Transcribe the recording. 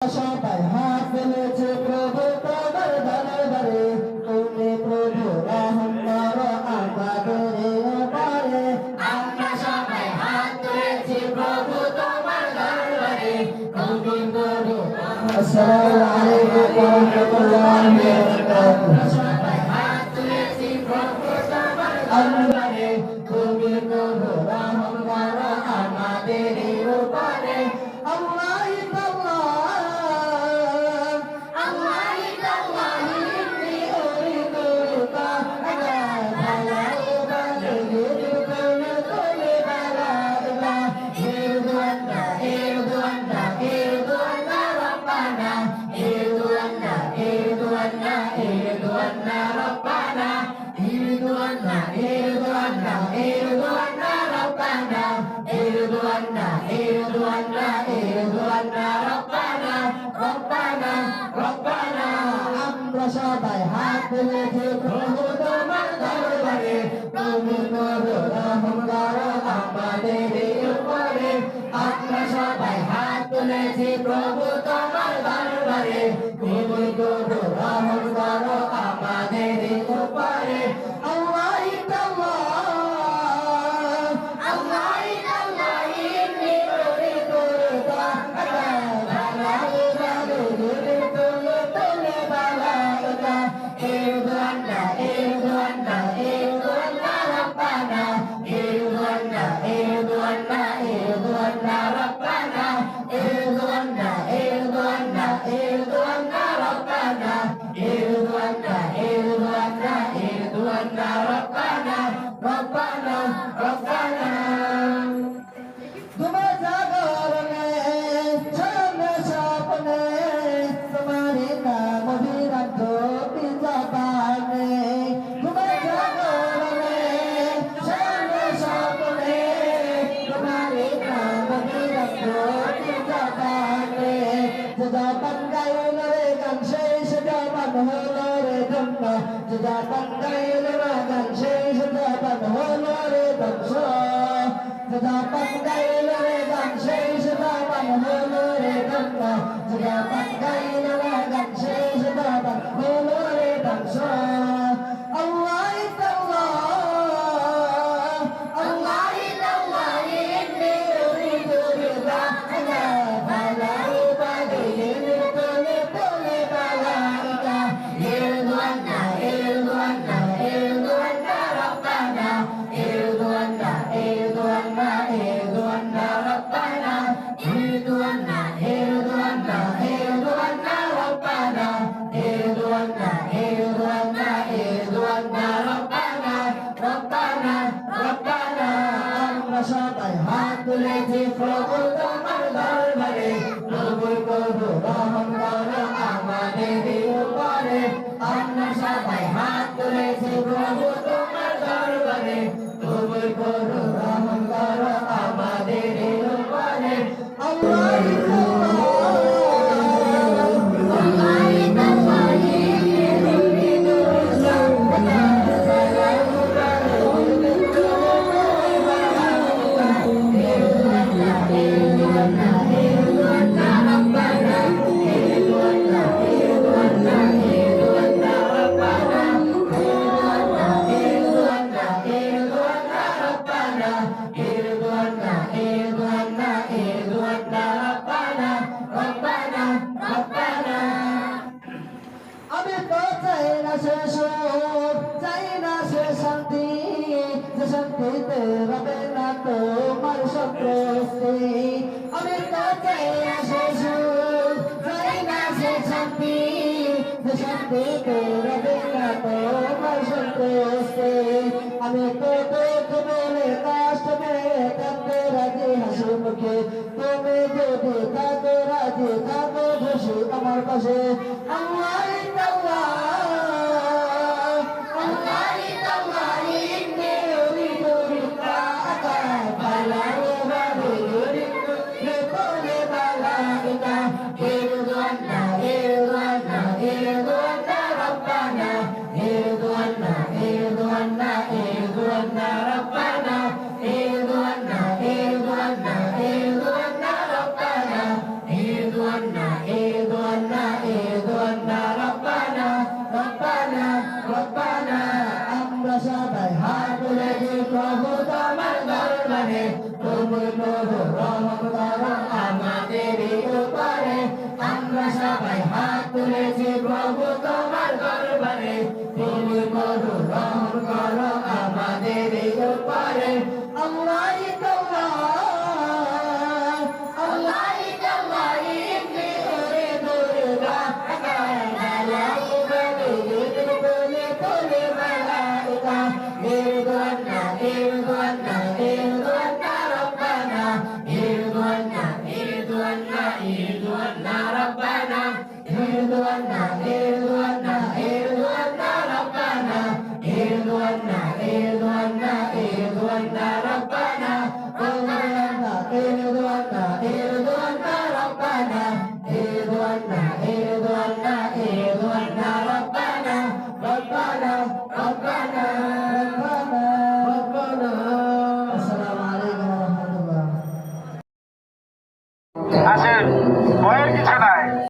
সবাই হাত ফেলেছে প্রভু তোমার দরবারে। তুমি প্রভু রহম করো আমাদের আসসালামু আলাইকুম ওয়া রাহমাতুল্লাহি ওয়া বারাকাতুহু। প্রভু তোমার দরবারে দরবারে তুমি করো রহম আমাদের উপরে। there. তুলেছি প্রভু তোমার দরবারে। প্রভু প্রভু রহম করো আমাদের উপরে। আমরা সবাই হাত তুলেছি প্রভু যে শান্তিতে রবে না তোমার সন্তুষ্টি আমি সে সুখ চাই না সে শান্তি যে শান্তিতে রবে না তোমার সন্তুষ্টি আমি তো দুঃখ বলে কষ্ট পেয়ে থাকতে রাজি হাসি মুখে তুমি যদি থাকো রাজি থাকো খুশি আমার পাশে, আল্লাহ প্রভু তোমার দরবারে। ربنا ربنا